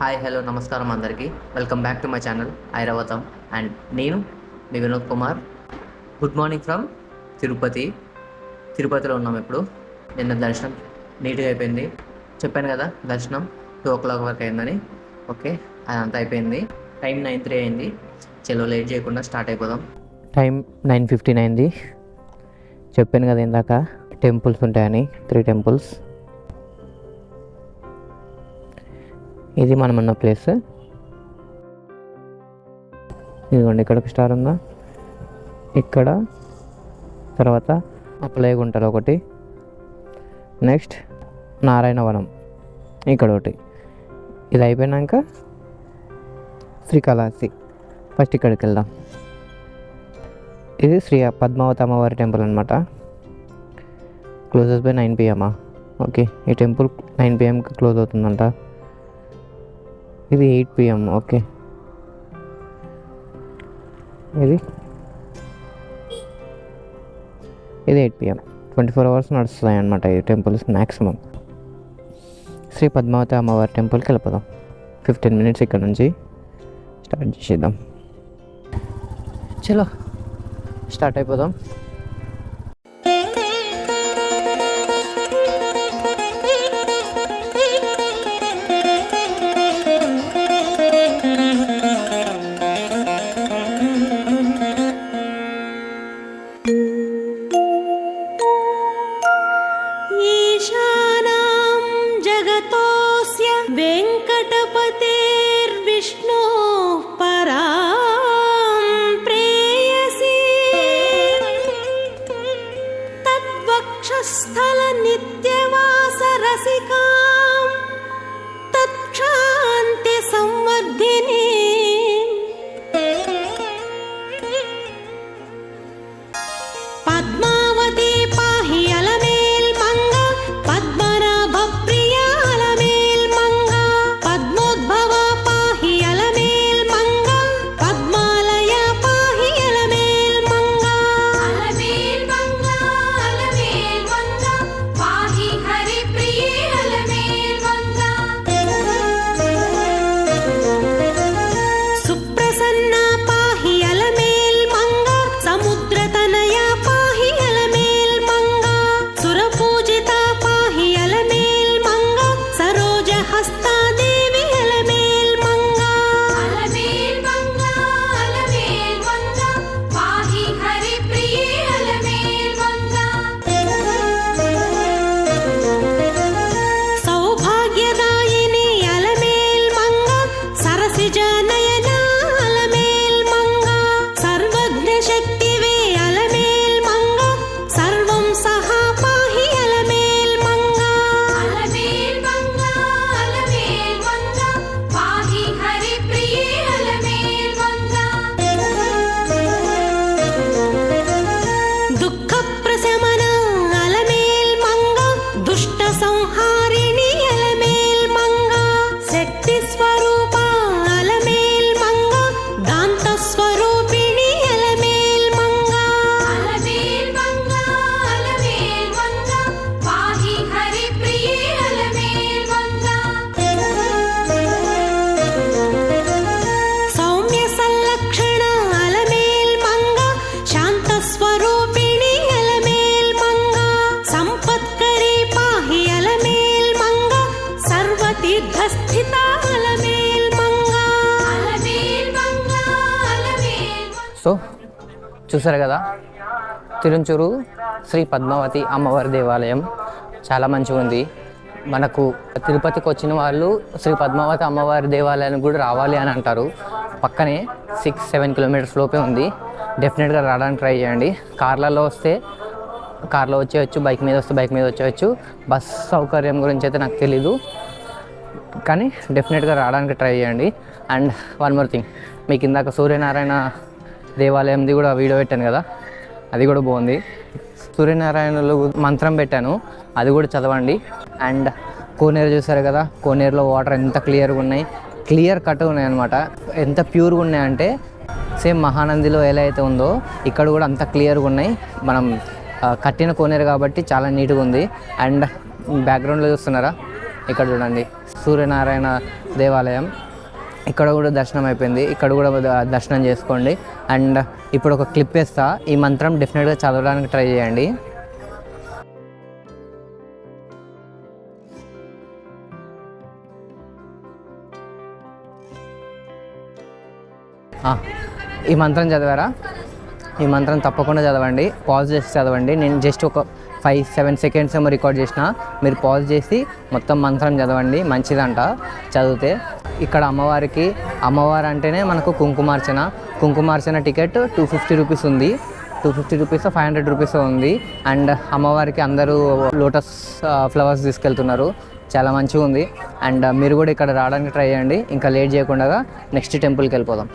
Hi hello నమస్కారం అందరికీ. Welcome back to my channel Airavatham. And నేను మీ Vinod Kumar. Good morning from Tirupati. తిరుపతిలో ఉన్నాం ఇప్పుడు. నిన్న దర్శనం నీట్గా అయిపోయింది. చెప్పాను కదా దర్శనం టూ ఓ క్లాక్ వరకు అయిందని. ఓకే అదంతా అయిపోయింది. టైం నైన్ త్రీ అయింది. చలో లేట్ చేయకుండా స్టార్ట్ అయిపోదాం. టైం నైన్ ఫిఫ్టీన్ అయింది. చెప్పాను కదా ఇందాక టెంపుల్స్ ఉంటాయని త్రీ టెంపుల్స్. ఇది మనం ఉన్న ప్లేస్. ఇదిగోండి ఇక్కడ ఒక స్టార్ ఉందా? ఇక్కడ. తర్వాత అప్పలేగుంటలో ఒకటి. నెక్స్ట్ నారాయణవనం ఇక్కడ ఒకటి ఇది అయిపోయినాక శ్రీకాళహస్తి. ఫస్ట్ ఇక్కడికి వెళ్దాం ఇది శ్రీ పద్మావతి అమ్మవారి టెంపుల్ అనమాట క్లోజెస్ బై నైన్ పిఎమ్మా ఓకే ఈ టెంపుల్ నైన్ పిఎంకి క్లోజ్ అవుతుందంట. ఇది ఎయిట్ పిఎం ఓకే. ఇది? ఇది eight PM twenty four hours నడుస్తాయి అనమాట ఈ టెంపుల్స్ మ్యాక్సిమం శ్రీ పద్మావతి అమ్మవారి టెంపుల్కి వెళ్ళిపోదాం. ఫిఫ్టీన్ మినిట్స్ ఇక్కడ నుంచి స్టార్ట్ చేసేద్దాం. చలో స్టార్ట్ అయిపోదాం. It's సో చూసారు కదా? తిరుంచూరు శ్రీ పద్మావతి అమ్మవారి దేవాలయం చాలా మంచిగా ఉంది. మనకు తిరుపతికి వచ్చిన వాళ్ళు శ్రీ పద్మావతి అమ్మవారి దేవాలయానికి కూడా రావాలి అని అంటారు. పక్కనే సిక్స్ సెవెన్ కిలోమీటర్స్ లోపే ఉంది. డెఫినెట్గా రావడానికి ట్రై చేయండి. కార్లలో వస్తే కార్లో వచ్చేయచ్చు బైక్ మీద వస్తే బైక్ మీద వచ్చేయచ్చు. బస్ సౌకర్యం గురించి అయితే నాకు తెలీదు. కానీ డెఫినెట్గా రావడానికి ట్రై చేయండి. అండ్ వన్ మోర్ థింగ్ మీకు ఇందాక సూర్యనారాయణ దేవాలయంది కూడా వీడియో పెట్టాను కదా. అది కూడా బాగుంది. సూర్యనారాయణలో మంత్రం పెట్టాను. అది కూడా చదవండి. అండ్ కోనేరు చూసారు కదా? కోనేరులో వాటర్ ఎంత క్లియర్గా ఉన్నాయి. క్లియర్ కట్ ఉన్నాయి అనమాట ఎంత ప్యూర్గా ఉన్నాయంటే సేమ్ మహానందిలో ఎలా అయితే ఉందో ఇక్కడ కూడా అంత క్లియర్గా ఉన్నాయి. మనం కట్టిన కోనేరు కాబట్టి చాలా నీట్గా ఉంది. అండ్ బ్యాక్గ్రౌండ్లో చూస్తున్నారా? ఇక్కడ చూడండి. సూర్యనారాయణ దేవాలయం. ఇక్కడ కూడా దర్శనం అయిపోయింది. ఇక్కడ కూడా దర్శనం చేసుకోండి. అండ్ ఇప్పుడు ఒక క్లిప్ వేస్తా. ఈ మంత్రం డెఫినెట్గా చదవడానికి ట్రై చేయండి. ఈ మంత్రం చదివారా? ఈ మంత్రం తప్పకుండా చదవండి. పాజ్ చేసి చదవండి. నేను జస్ట్ ఒక ఫైవ్ సెవెన్ సెకండ్స్ ఏమో రికార్డ్ చేసిన మీరు పాజ్ చేసి మొత్తం మంత్రం చదవండి మంచిదంట చదివితే. ఇక్కడ అమ్మవారికి అమ్మవారు అంటేనే మనకు కుంకుమార్చన. కుంకుమార్చన టికెట్ టూ ఫిఫ్టీ రూపీస్ ఉంది. Two fifty rupees five hundred rupees ఉంది. అండ్ అమ్మవారికి అందరూ లోటస్ ఫ్లవర్స్ తీసుకెళ్తున్నారు. చాలా మంచిగా ఉంది అండ్ మీరు కూడా ఇక్కడ రావడానికి ట్రై చేయండి. ఇంకా లేట్ చేయకుండా నెక్స్ట్ టెంపుల్కి వెళ్ళిపోదాం.